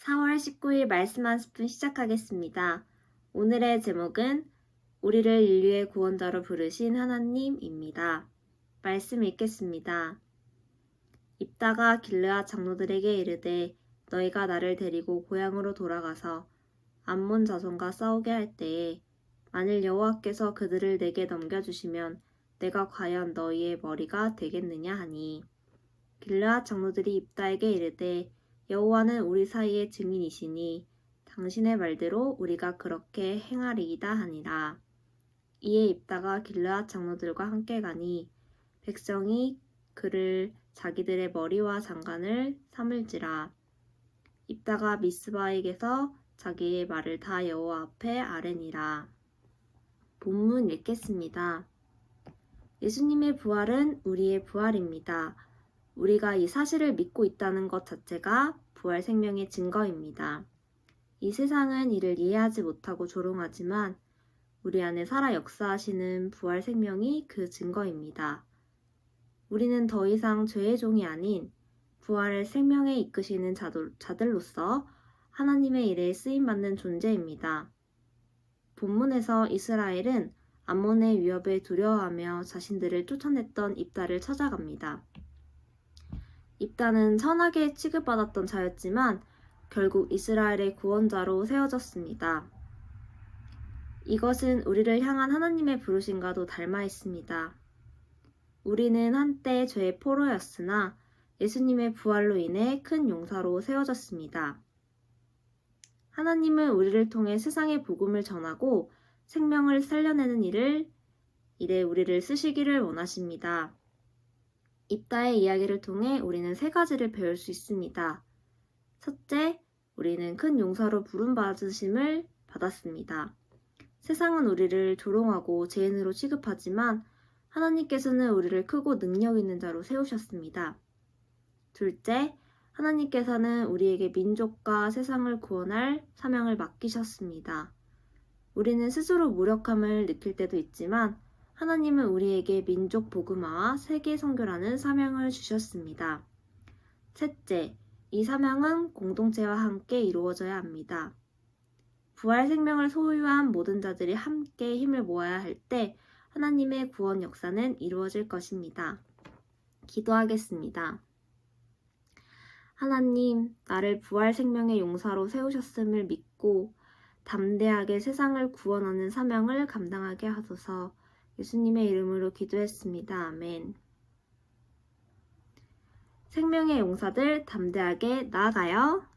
4월 19일 말씀 한 스푼 시작하겠습니다. 오늘의 제목은 우리를 인류의 구원자로 부르신 하나님입니다. 말씀 읽겠습니다. 입다가 길르앗 장로들에게 이르되 너희가 나를 데리고 고향으로 돌아가서 암몬 자손과 싸우게 할 때에 만일 여호와께서 그들을 내게 넘겨주시면 내가 과연 너희의 머리가 되겠느냐 하니 길르앗 장로들이 입다에게 이르되 여호와는 우리 사이의 증인이시니 당신의 말대로 우리가 그렇게 행하리이다 하니라. 이에 입다가 길르앗 장로들과 함께 가니 백성이 그를 자기들의 머리와 장관을 삼을지라. 입다가 미스바에게서 자기의 말을 다 여호와 앞에 아뢰니라. 본문 읽겠습니다. 예수님의 부활은 우리의 부활입니다. 우리가 이 사실을 믿고 있다는 것 자체가 부활 생명의 증거입니다. 이 세상은 이를 이해하지 못하고 조롱하지만 우리 안에 살아 역사하시는 부활 생명이 그 증거입니다. 우리는 더 이상 죄의 종이 아닌 부활의 생명에 이끄시는 자들, 자들로서 하나님의 일에 쓰임받는 존재입니다. 본문에서 이스라엘은 암몬의 위협에 두려워하며 자신들을 쫓아냈던 입다를 찾아갑니다. 입다는 선하게 취급받았던 자였지만 결국 이스라엘의 구원자로 세워졌습니다. 이것은 우리를 향한 하나님의 부르심과도 닮아 있습니다. 우리는 한때 죄의 포로였으나 예수님의 부활로 인해 큰 용사로 세워졌습니다. 하나님은 우리를 통해 세상의 복음을 전하고 생명을 살려내는 일을 일에 우리를 쓰시기를 원하십니다. 입다의 이야기를 통해 우리는 세 가지를 배울 수 있습니다. 첫째, 우리는 큰 용사로 부름받으심을 받았습니다. 세상은 우리를 조롱하고 죄인으로 취급하지만 하나님께서는 우리를 크고 능력 있는 자로 세우셨습니다. 둘째, 하나님께서는 우리에게 민족과 세상을 구원할 사명을 맡기셨습니다. 우리는 스스로 무력함을 느낄 때도 있지만 하나님은 우리에게 민족 복음화와 세계 선교라는 사명을 주셨습니다. 셋째, 이 사명은 공동체와 함께 이루어져야 합니다. 부활 생명을 소유한 모든 자들이 함께 힘을 모아야 할 때 하나님의 구원 역사는 이루어질 것입니다. 기도하겠습니다. 하나님, 나를 부활 생명의 용사로 세우셨음을 믿고 담대하게 세상을 구원하는 사명을 감당하게 하소서 예수님의 이름으로 기도했습니다. 아멘. 생명의 용사들 담대하게 나아가요.